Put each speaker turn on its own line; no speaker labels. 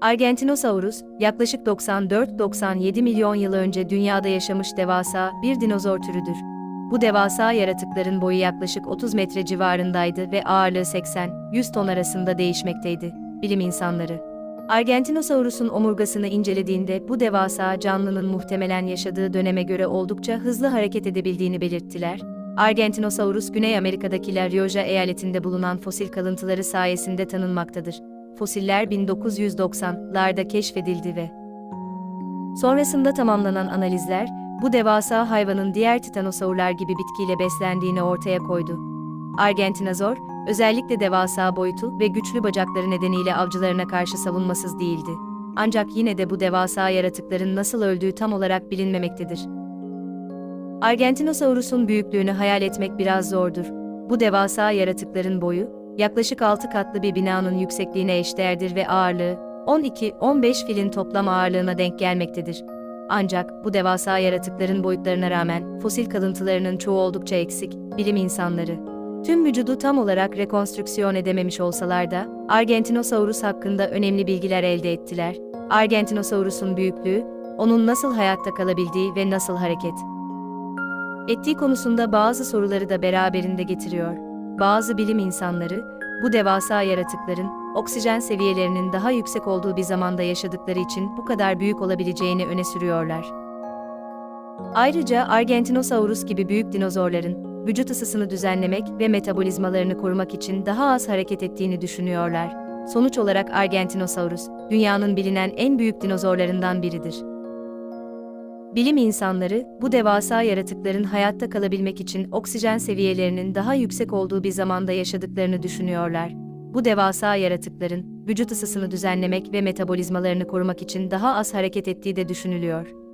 Argentinosaurus, yaklaşık 94-97 milyon yıl önce dünyada yaşamış devasa bir dinozor türüdür. Bu devasa yaratıkların boyu yaklaşık 30 metre civarındaydı ve ağırlığı 80-100 ton arasında değişmekteydi. Bilim insanları. Argentinosaurus'un omurgasını incelediğinde bu devasa canlının muhtemelen yaşadığı döneme göre oldukça hızlı hareket edebildiğini belirttiler. Argentinosaurus, Güney Amerika'daki La Rioja eyaletinde bulunan fosil kalıntıları sayesinde tanınmaktadır. Fosiller 1990'larda keşfedildi ve sonrasında tamamlanan analizler, bu devasa hayvanın diğer titanosaurlar gibi bitkiyle beslendiğini ortaya koydu. Argentinozor, özellikle devasa boyutu ve güçlü bacakları nedeniyle avcılarına karşı savunmasız değildi. Ancak yine de bu devasa yaratıkların nasıl öldüğü tam olarak bilinmemektedir. Argentinosaurus'un büyüklüğünü hayal etmek biraz zordur. Bu devasa yaratıkların boyu, yaklaşık 6 katlı bir binanın yüksekliğine eşdeğerdir ve ağırlığı, 12-15 filin toplam ağırlığına denk gelmektedir. Ancak bu devasa yaratıkların boyutlarına rağmen fosil kalıntılarının çoğu oldukça eksik, bilim insanları. Tüm vücudu tam olarak rekonstrüksiyon edememiş olsalar da, Argentinosaurus hakkında önemli bilgiler elde ettiler. Argentinosaurus'un büyüklüğü, onun nasıl hayatta kalabildiği ve nasıl hareket ettiği konusunda bazı soruları da beraberinde getiriyor. Bazı bilim insanları, bu devasa yaratıkların, oksijen seviyelerinin daha yüksek olduğu bir zamanda yaşadıkları için bu kadar büyük olabileceğini öne sürüyorlar. Ayrıca Argentinosaurus gibi büyük dinozorların, vücut ısısını düzenlemek ve metabolizmalarını korumak için daha az hareket ettiğini düşünüyorlar. Sonuç olarak Argentinosaurus, dünyanın bilinen en büyük dinozorlarından biridir. Bilim insanları, bu devasa yaratıkların hayatta kalabilmek için oksijen seviyelerinin daha yüksek olduğu bir zamanda yaşadıklarını düşünüyorlar. Bu devasa yaratıkların, vücut ısısını düzenlemek ve metabolizmalarını korumak için daha az hareket ettiği de düşünülüyor.